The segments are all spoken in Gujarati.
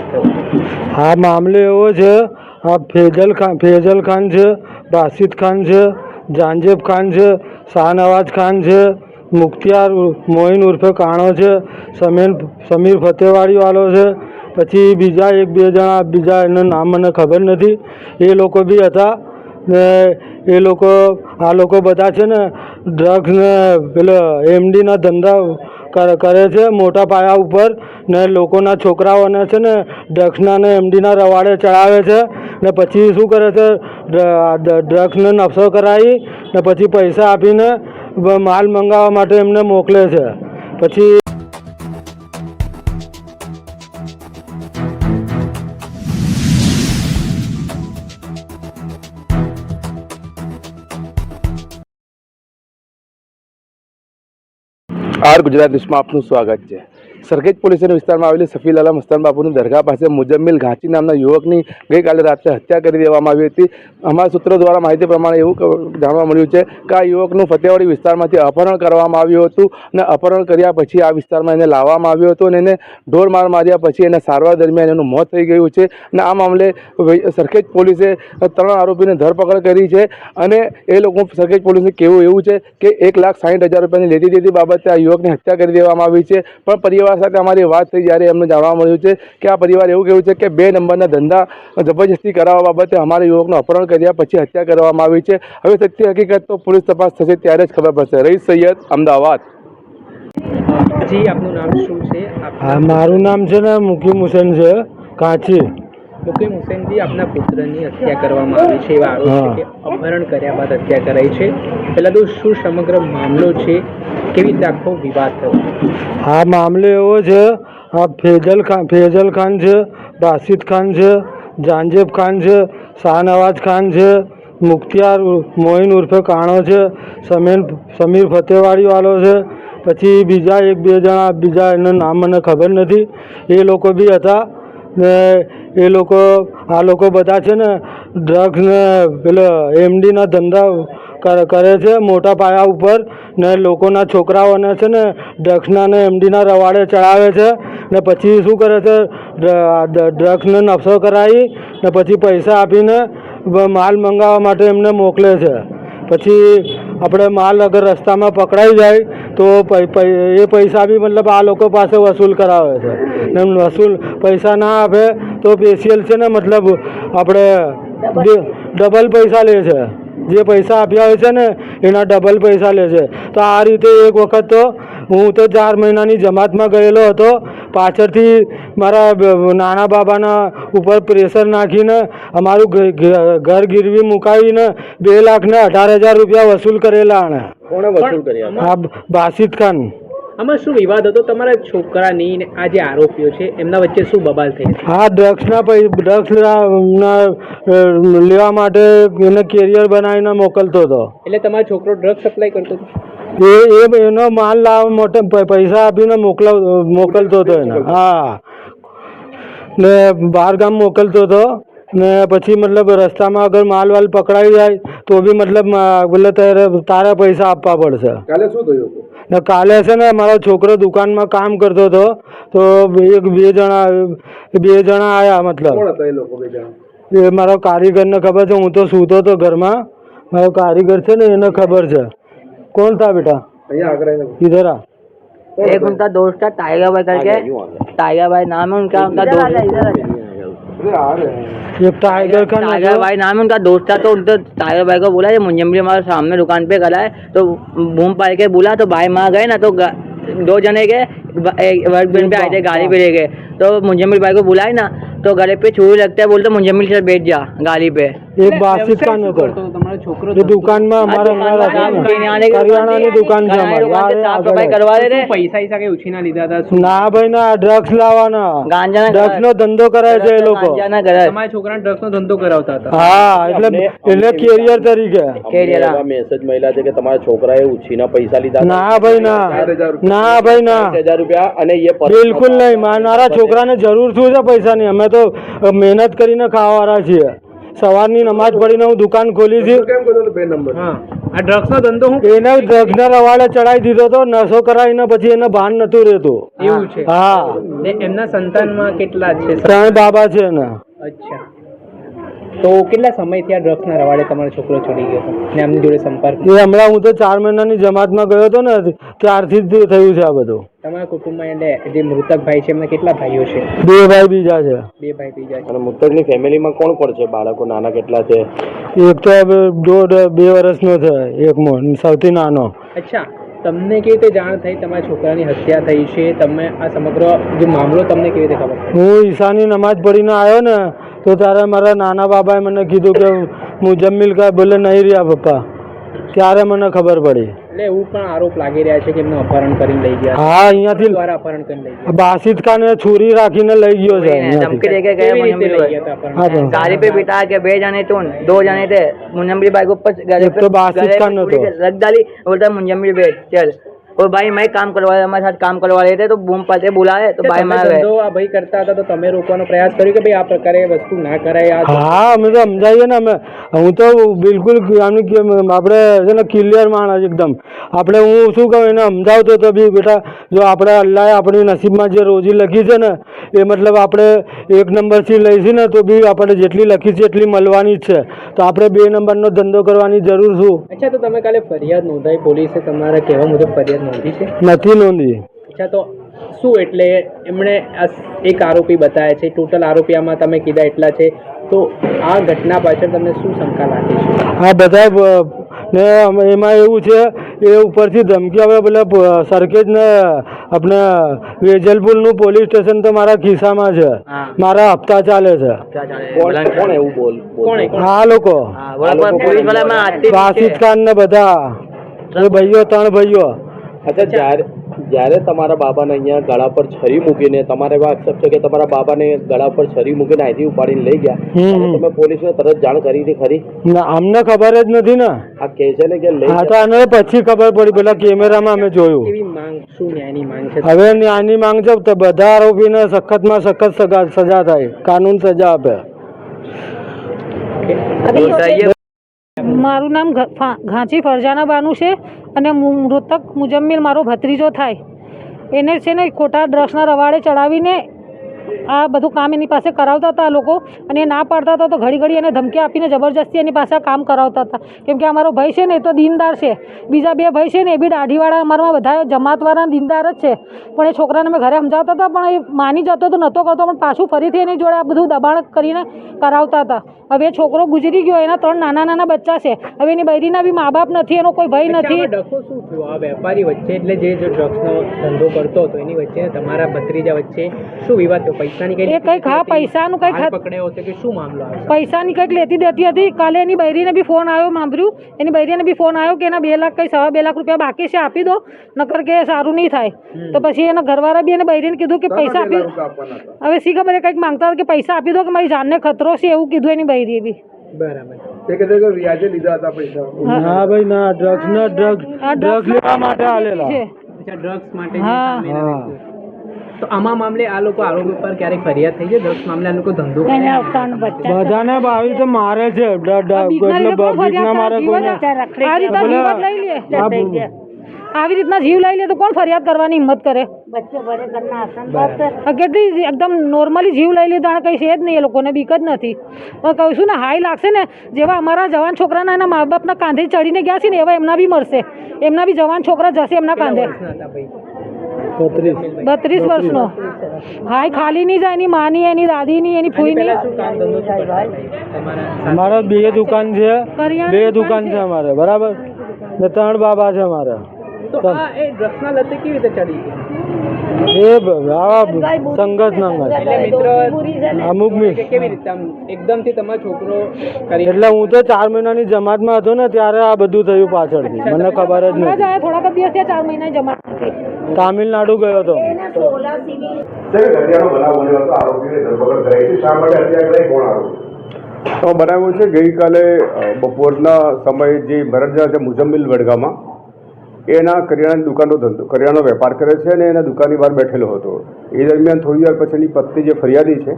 આ મામલે એવો છે, આ ફેજલ ખાન ફેજલ ખાન છે બાસિદ ખાન છે જાંજેબ ખાન છે, શાહનવાજ ખાન છે, મુખ્તિયાર મોઇન ઉર્ફે કાણો છે, સમીર સમીર ફતેવાડીવાળો છે, પછી બીજા એક, બે જણા, બીજા એનું નામ મને ખબર નથી. એ લોકો બી હતા ને એ લોકો, આ લોકો બધા છે ને ડ્રગ્સ ને પેલો એમડીના ધંધા કરે છે, મોટા પાયા ઉપર ને લોકોના છોકરાઓને છે ને ડ્રગ્સના ને એમડીના રવાડે ચડાવે છે ને પછી શું કરે છે ડ્રગ્સને નફસો કરાવી ને પછી પૈસા આપીને માલ મંગાવવા માટે એમને મોકલે છે. પછી આર ગુજરાત ન્યૂઝમાં આપનું સ્વાગત છે. સરખેજ પોલીસના વિસ્તારમાં આવેલી સફીલ આલમ મસ્તાન બાપુની દરગાહ પાસે મુજમ્મિલ ઘાંચી નામના યુવકની ગઈકાલે રાત્રે હત્યા કરી દેવામાં આવી હતી. અમારા સૂત્રો દ્વારા માહિતી પ્રમાણે એવું જાણવા મળ્યું છે કે આ યુવકનું ફતેવાડી વિસ્તારમાંથી અપહરણ કરવામાં આવ્યું હતું અને અપહરણ કર્યા પછી આ વિસ્તારમાં એને લાવવામાં આવ્યો હતો અને એને ઢોર માર માર્યા પછી એને સારવાર દરમિયાન એનું મોત થઈ ગયું છે. અને આ મામલે સરખેજ પોલીસે ત્રણ આરોપીને ધરપકડ કરી છે અને એ લોકો સરખેજ પોલીસને કહેવું એવું છે કે એક લાખ સાઠ હજાર રૂપિયાની લેતી દેતી બાબતે આ યુવકની હત્યા કરી દેવામાં આવી છે. પણ પરિવાર સાથે અમારી વાત થઈ જ્યારે એમને જાણવા મળ્યું છે કે આ પરિવાર એવું કહેવું છે કે બે નંબરના ધંધા જબરજસ્તી કરાવવા બાબતે અમારા યુવકનું અપહરણ કર્યા પછી હત્યા કરવામાં આવી છે. હવે સત્ય હકીકત તો પોલીસ તપાસ થશે ત્યારે જ ખબર પડશે. રહીશ સૈયદ અમદાવાદ. જી આપનું નામ શું છે? મારું નામ છે ને મુકીમ હુસેન છે કાંચી મુકીમ હુસેનજી આપના પુત્રની હત્યા કરવામાં આવી છે એવા આરોપ છે કે અપહરણ કર્યા બાદ હત્યા કરાઈ છે. પહેલા તો શું સમગ્ર મામલો છે? કેવી રીતે આખો વિવાદ થયો? આ મામલો એવો છે આ ફેજલ ખાન ફેજલ ખાન છે બાસિદ ખાન છે જાંજેબ ખાન છે શાહનવાજ ખાન છે મુખ્તિયાર મોઇન ઉર્ફે કાણો છે સમીર સમીર ફતેવાડીવાળો છે પછી બીજા એક બે જણા બીજા એનું નામ મને ખબર નથી. એ લોકો બી હતા ને એ લોકો, આ લોકો બધા છે ને ડ્રગ્સ ને, પેલો એમડીના ધંધા કરે છે, મોટા પાયા ઉપર, ને લોકોના છોકરાઓને છે ને ડ્રગ્સના ને એમડીના રવાડે ચડાવે છે, ને પછી શું કરે છે ડ્રગ્સને નફસો કરાવી, ને પછી પૈસા આપીને માલ મંગાવવા માટે એમને મોકલે છે. પછી આપણે માલ અગર રસ્તામાં પકડાઈ જાય તો એ પૈસા બી મતલબ આ લોકો પાસે વસૂલ કરાવે છે. ને વસૂલ પૈસા ના આપે તો પેશિયલ છે ને મતલબ આપણે ડબલ પૈસા લે છે. જે પૈસા આપ્યા હોય છે ને એના ડબલ પૈસા લે છે. તો આ રીતે એક વખત તો હું તો ચાર મહિનાની જમાતમાં ગયેલો હતો. પાછળથી મારા નાના બાબાના ઉપર પ્રેશર નાખીને અમારું ઘર ગીરવી મુકાવીને બે લાખ ને અઢાર હજાર રૂપિયા વસૂલ કરેલા આણે. કોણે વસૂલ કર્યા? આ બ- બાસિત ખાન. આમાં શું વિવાદ હતો? તમારા છોકરાની ને આ જે આરોપીઓ છે એમના વચ્ચે શું બબાલ થઈ હા આ ડ્રગ્સના ડ્રગ્સ લેવા માટે એને કેરિયર બનાવીને મોકલતો હતો. એટલે તમારો છોકરો ડ્રગ્સ સપ્લાય કરતો હતો? એ એ એનો માલ લાવવા માટે પૈસા આપીને મોકલાવ મોકલતો હતો એને. હા. ને બહાર ગામ મોકલતો હતો. ને પછી મતલબ રસ્તામાં અગર માલ વાલ પકડાઈ જાય તો બી મતલબ બોલે તારે તારા પૈસા આપવા પડશે. કાલે શું થયું ને કાલે છે ને મારો છોકરો દુકાનમાં કામ કરતો હતો તો એક બે જણા બે જણા આવ્યા મતલબ હતા એ લોકો બે જણા એ મારો કારીગરને ખબર છે હું તો સૂતો હતો ઘરમાં મારો કારીગર છે ને એને ખબર છે कौन था बेटा અહીંયા આગળ આવીને इधर आ एक उनका दोस्त है टाइगर भाई करके टाइगर भाई नाम है उनका उनका दोस्त ये टाइगर का टाइगर भाई नाम है उनका दोस्त था तो उनका टाइगर भाई को बोला ये मुंजम भी हमारे सामने दुकान पे गला है। तो घूम पाए के बोला तो भाई माँ गए ना तो दो जने गए वर्क बिन पे आए थे गाड़ी पे ले गए। तो मुंजम भाई को बुलाए ना તો ગળે पे छुरी लगता है बोलते मुंजे मिल सर बैठ जा गाड़ी એક બાસિત કાન હતો તમારો દુકાનમાં અમારા અમારા કરિયાણાની દુકાન છે અમારી. સાફ સફાઈ કરવા દે પૈસા ઈસા કઈ ઉછીના લીધા હતા? ના ભાઈ ના ડ્રગ્સ લાવવાના. ગાંજાના ડ્રગ્સનો ધંધો કરાય છે એ લોકો. ગાંજાના ઘરે. તમારા છોકરાને ડ્રગ્સનો ધંધો કરાવતા હતા. હા એટલે એટલે કેરિયર તરીકે. કેરિયર આ. મેસેજ મહિલા છે કે તમારા છોકરા એ છોકરાએ ઉછીના પૈસા લીધા ના ભાઈ ના. ના ભાઈ ના. 1000 રૂપિયા અને એ બિલકુલ નહીં. મારા છોકરાને જરૂર શું છે પૈસા પૈસાની? અમે તો મહેનત કરીને ખાવાવાળા છીએ. સવારની નમાજ પડીને હું દુકાન ખોલી છું. કેમ કર્યું બે નંબર? હા. આ ડ્રગ્સનો ધંધો હું એને ડ્રગ્સના રવાડે ચડાવી દીધો તો નશો કરાવીને પછી એને ભાન નતું રહેતું. એવું છે. હા. ને એમના સંતાનમાં કેટલા છે? ત્રણ બાબા છે એના. અચ્છા. તો કેટલા સમયથી આ ડ્રગ્સના રવાડે તમારો છોકરો છોડી ગયો હતો? ને આમની જોડે સંપર્ક? એ હમણાં હું તો ચાર મહિનાની જમાતમાં ગયો હતો ને ત્યારથી જ થયું છે આ બધું. તમારા કુટુંબમાં એટલે જે મૃતક ભાઈ છે એમના કેટલા ભાઈઓ છે? બે ભાઈ બીજા છે. બે ભાઈ બીજા છે. અને મૃતકની ફેમિલીમાં કોણ કોણ છે? બાળકો નાના કેટલા છે? એક તો હવે દોઢ બે વર્ષનો છે એક મો- સૌથી નાનો. અચ્છા તમને કેવી રીતે જાણ થઈ તમારા છોકરાની હત્યા થઈ છે? તમે આ સમગ્ર જે મામલો તમને કેવી રીતે ખબર હું ઈશાની નમાજ પડીને આવ્યો ને તો ત્યારે મારા નાના બાબાએ મને કીધું કે મુજમ્મિલ કા બોલે નહીં રહ્યા પપ્પા ત્યારે મને ખબર પડી એટલે એવું પણ આરોપ લાગી રહ્યા છે કે એમને અપહરણ કરીને લઈ ગયા હા અહીંયાથી દ્વારા અપહરણ કરીને લઈ ગયા બાસિત ખાને છુરી રાખીને લઈ ગયો છે धमकी અહીંયાથી देके गए કેવી રીતે मुंजमरी લઈ ગયા હતા હા અપહરણ તો गाड़ी पे बिठा के बे जाने तो दो जने थे मुंजमरी बाइक ऊपर गले एक पे तो बासित गले पे खान पूरी तो। रख डाली बोलता मुंजमरी बैठ चल और भाई मैं काम करवा हमारे साथ काम करवा रहे थे तो बूम पाते बुलाए तो भाई તમે मार गए ધંધો આ ભાઈ કરતા હતા તો તમે રોકવાનો પ્રયાસ કર્યો કે ભાઈ આ પ્રકારે વસ્તુ ના કરાય આ હા અમે તો સમજાવીએ ને અમે હું તો બિલકુલ આનું કે આપણે છે ને ક્લિયર માણસ એકદમ આપણે હું શું કહું એને સમજાવતો તો બી બેટા જો આપણે અલ્લાહે આપણી નસીબમાં જે રોજી લખી છે ને એ મતલબ આપણે એક નંબરથી લઈશું ને તો બી આપણે જેટલી લખી છે એટલી મળવાની જ છે તો આપણે બે નંબરનો ધંધો કરવાની જરૂર શું અચ્છા તો તમે કાલે ફરિયાદ નોંધાઈ પોલીસે તમારા કહેવા મુજબ ફરિયાદ નોંધી છે? નથી નોંધી. અચ્છા તો શું એટલે એમણે એક આરોપી બતાવે છે? ટોટલ આરોપી આમાં તમે કીધા એટલા છે. તો આ ઘટના પાછળ તમને શું શંકા લાગે છે? આ બધા ને એમાં એવું છે એ ઉપરથી ધમકી આપણે પેલા સરખેજ ને આપણે વેજલપુરનું પોલીસ સ્ટેશન તો મારા ખિસ્સામાં છે. મારા હપ્તા ચાલે છે. હા લોકો વાસિદ ખાન ને બધા. ભાઈઓ ત્રણ ભાઈઓ. અચ્છા જ્યારે જ્યારે તમારા બાબાને અહીંયા ગળા પર છરી મૂકીને તમારે એવા આક્ષેપ છે કે તમારા બાબાને ગળા પર છરી મૂકીને અહીંથી ઉપાડીને લઈ ગયા? તમે પોલીસને તરત જાણ કરી હતી ખરી? ના અમને ખબર જ નથી ને. આ કે છે ને કે લઈ હા તો આને પછી ખબર પડી પેલા કેમેરામાં અમે જોયું. હવે આની માંગ છે તો બધા આરોપીને સખતમાં સખત સજા થાય કાનૂન સજા આપે. મારું નામ ઘાંચી ફરજાના બાનું છે અને મૃતક મુજમ્મિલ મારો ભત્રીજો થાય. એને છે ને ખોટા ડ્રગ્સના રવાડે ચડાવીને આ બધું કામ એની પાસે કરાવતા હતા આ લોકો. અને ના પાડતા હતા તો ઘડી ઘડી એને ધમકી આપીને જબરજસ્તી એની પાસે કામ કરાવતા હતા. કેમ કે અમારો ભાઈ છે ને, એ તો દીનદાર છે. બીજા બે ભાઈ છે ને, એ બી દાઢીવાળા, અમારામાં બધા જમાતવાળા દીનદાર જ છે. પણ એ છોકરાને અમે ઘરે સમજાવતા હતા, પણ એ માની જતો તો નહોતો કરતો, પણ પાછું ફરીથી એની જોડે આ બધું દબાણ કરીને કરાવતા હતા. હવે છોકરો ગુજરી ગયો, એના ત્રણ નાના નાના બચ્ચા છે. હવે એની બૈરીના બી મા બાપ નથી, એનો કોઈ ભય નથી. વેપારી વચ્ચે, એટલે જે ડ્રગ્સનો ધંધો કરતો હતો, એની વચ્ચે તમારા ભત્રીજા વચ્ચે શું વિવાદ થયો પૈસાની કઈ એ કંઈક હા પૈસાનું કંઈક હાથ હતો કે શું મામલો પૈસાની કંઈક લેતી દેતી હતી. કાલે એની બૈરીને બી ફોન આવ્યો સાંભળ્યું? એની બૈરીને બી ફોન આવ્યો કે એના બે લાખ કંઈ સવા બે લાખ રૂપિયા બાકી છે આપી દો. નકર કે સારું નહીં થાય. તો પછી એના ઘરવાળા બી એને બૈરીને કીધું કે પૈસા આપી હવે શી ખબર એ કંઈક માંગતા હતા કે પૈસા આપી દો કે મારી જાનને ખતરો છે એવું કીધું એની બૈરીએ બી. બરાબર. ભાઈ ના ડ્રગ્સ ના ડ્રગ્સ ડ્રગ્સ લેવા માટે આલેલા. ડ્રગ્સ માટે હા. હા. તો આમાં મામલે આ લોકો આરોપી પર ક્યારેક ફરિયાદ થઈ છે? દસ મામલે આ લોકો ધંધો બધાને આવી રીતે મારે છે. બીકના મારે આવી રીતના જીવ લઈ લે તો કોણ ફરિયાદ કરવાની હિંમત કરે? કેટલી એકદમ નોર્મલી જીવ લઈ લે તો કંઈ છે જ નહીં એ લોકોને બીક જ નથી. પણ કહું છું ને હાઈ લાગશે ને જેવા અમારા જવાન છોકરાના એના મા બાપના કાંધે ચડીને ગયા છે ને એવા એમના બી મરશે. એમના બી જવાન છોકરા જશે એમના કાંધે. બત્રીસ. વર્ષનો? હાઈ ખાલી નહીં જાય એની માની એની દાદીની એની ફૂઈની પહેલા શું કામ ધંધો શું કરતા ભાઈ? તમારા અમારા બે દુકાન છે. બે દુકાન છે? અમારે બરાબર? ને ત્રણ બાબા છે અમારે. એ એ એટલે મિત્ર અમુક મી કે કેવી રીતે આમ એકદમથી તમારો છોકરો એટલે હું તો ચાર મહિનાની જમાતમાં હતો ને ત્યારે આ બધું થયું પાછળથી. મને ખબર જ આયા થોડાક દિવસ ચાર મહિના જમા નથી તામિલનાડુ ગયો હતો. તો બનાવ્યું છે ગઈકાલે બપોરના સમયે જે મરજા છે મુજમ્મિલ વડગામાં એના કરિયાણાની દુકાનનો ધંધો કરિયાણાનો વેપાર કરે છે અને એના દુકાનની બહાર બેઠેલો હતો. એ દરમિયાન થોડી વાર પછી એની પત્ની જે ફરિયાદી છે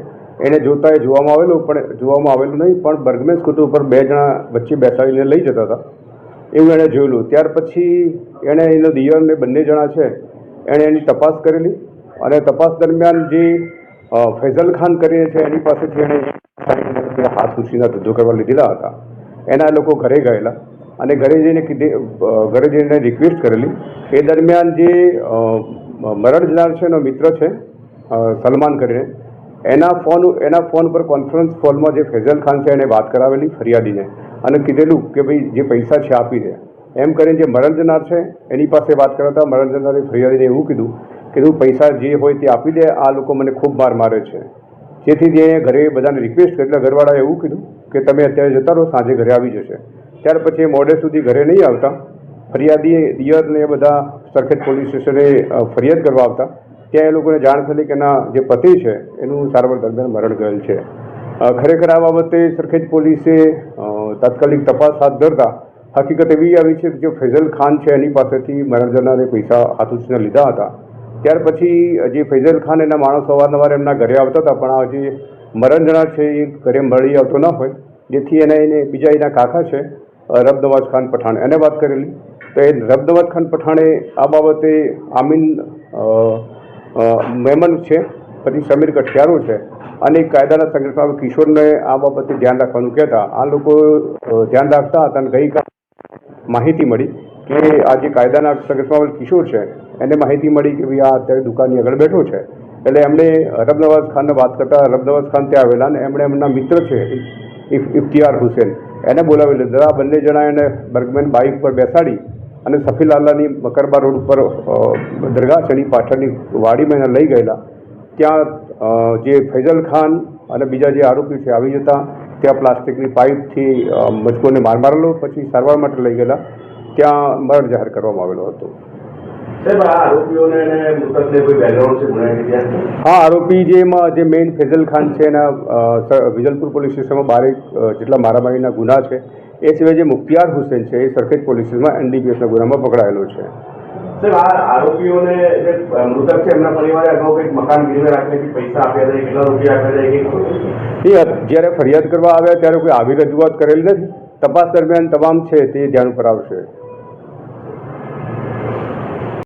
એને જોતા એ જોવામાં આવેલું પણ જોવામાં આવેલું નહીં પણ બર્ગમેન સ્કૂટર ઉપર બે જણા વચ્ચે બેસાડીને લઈ જતા હતા. એવું એણે જોયેલું. ત્યાર પછી એણે એનો દિયરને બંને જણા છે એણે એની તપાસ કરેલી અને તપાસ દરમિયાન જે ફૈઝલ ખાન કરીને છે, એની પાસેથી એણે હાથ ઉછીના ધંધો કરવા લીધેલા હતા. એના લોકો ઘરે ગયેલા અને ઘરે જઈને કીધી ઘરે જઈને રિક્વેસ્ટ કરેલી એ દરમિયાન જે મરણ જનાર છે, એનો મિત્ર છે સલમાન કરીને, એના ફોન એના ફોન પર કોન્ફરન્સ કોલમાં જે ફૈઝલ ખાન છે એને વાત કરાવેલી ફરિયાદીને અને કીધેલું કે ભાઈ જે પૈસા છે, આપી દે. એમ કરીને જે મરણ છે, એની પાસે વાત કરતા મરણ જનારે ફરિયાદીને એવું કીધું કે તું પૈસા જે હોય તે આપી દે, આ લોકો મને ખૂબ માર મારે છે. જેથી જે ઘરે બધાને રિક્વેસ્ટ કરી, એટલે ઘરવાળાએ એવું કીધું કે તમે અત્યારે જતા રહો, સાંજે ઘરે આવી જશે. ત્યાર પછી એ મોડે સુધી ઘરે નહીં આવતા. ફરિયાદી દિયરને બધા સરખેજ પોલીસ સ્ટેશને ફરિયાદ કરવા આવતા. ત્યાં એ લોકોને જાણ થયેલી કે એના જે પતિ છે, એનું સારવાર દરમિયાન મરણ ગયેલ છે. ખરેખર આ બાબતે સરખેજ પોલીસે તાત્કાલિક તપાસ હાથ ધરતા હકીકત એવી આવી છે કે જે ફૈઝલ ખાન છે એની પાસેથી મરણ પૈસા હાથ લીધા હતા ત્યાર પછી જે ફૈઝલ ખાન એના માણસો અવારનવાર એમના ઘરે આવતા હતા પણ આ જે મરણજણા છે એ ઘરે મળી આવતો ન હોય જેથી એને એને બીજા એના કાકા છે અ, ખાન પઠાણ. એને વાત કરેલી. તો એ રબનવાઝ ખાન પઠાણે આ બાબતે આમીન મેમન છે પછી સમીર કઠિયારો છે અને કાયદાના સંગઠનમાં કિશોરને આ બાબતે ધ્યાન રાખવાનું કહેતા. આ લોકો ધ્યાન રાખતા હતા અને ગઈકાલે માહિતી મળી કે આ જે કાયદાના સંગઠનમાં કિશોર છે, એને માહિતી મળી કે ભાઈ આ અત્યારે દુકાનની આગળ બેઠો છે. એટલે એમણે રબ નવાઝ ખાનને વાત કરતાં રબ નવાઝ ખાન ત્યાં આવેલા અને એમણે એમના મિત્ર છે, ઇફ, ઇફતિયાર હુસેન, એને બોલાવી લીધા. આ બંને જણા એને બર્ગમેન બાઇક પર બેસાડી અને સફીલાલાની મકરબા રોડ ઉપર દરગાહ છે પાછળની વાડીમાં એને લઈ ગયેલા. ત્યાં જે ફૈઝલ ખાન અને બીજા જે આરોપી છે, આવી જતા ત્યાં પ્લાસ્ટિકની પાઇપથી મજકૂરને માર મારેલો પછી સારવાર માટે લઈ ગયેલા. ત્યાં મરણ જાહેર કરવામાં આવેલો હતો. હા આરોપી જે એમાં જે મેઇન ફૈઝલ ખાન છે એના વિજલપુર પોલીસ સ્ટેશનમાં બારેક જેટલા મારામારીના ગુના છે એ સિવાય જે મુખ્તિયાર હુસેન છે એ સરખેજ પોલીસ સ્ટેશનમાં એનડીપીએસના ગુનામાં પકડાયેલો છે. આરોપીઓને જે મૃતક છે, એમના પરિવારે અગાઉ કંઈક મકાન ગીરવે રાખીને પૈસા આપ્યા હતા કેટલા રૂપિયા આપ્યા હતા એ જ્યારે ફરિયાદ કરવા આવ્યા, ત્યારે કોઈ આવી રજૂઆત કરેલી નથી? તપાસ દરમિયાન તમામ છે તે ધ્યાન ઉપર આવશે.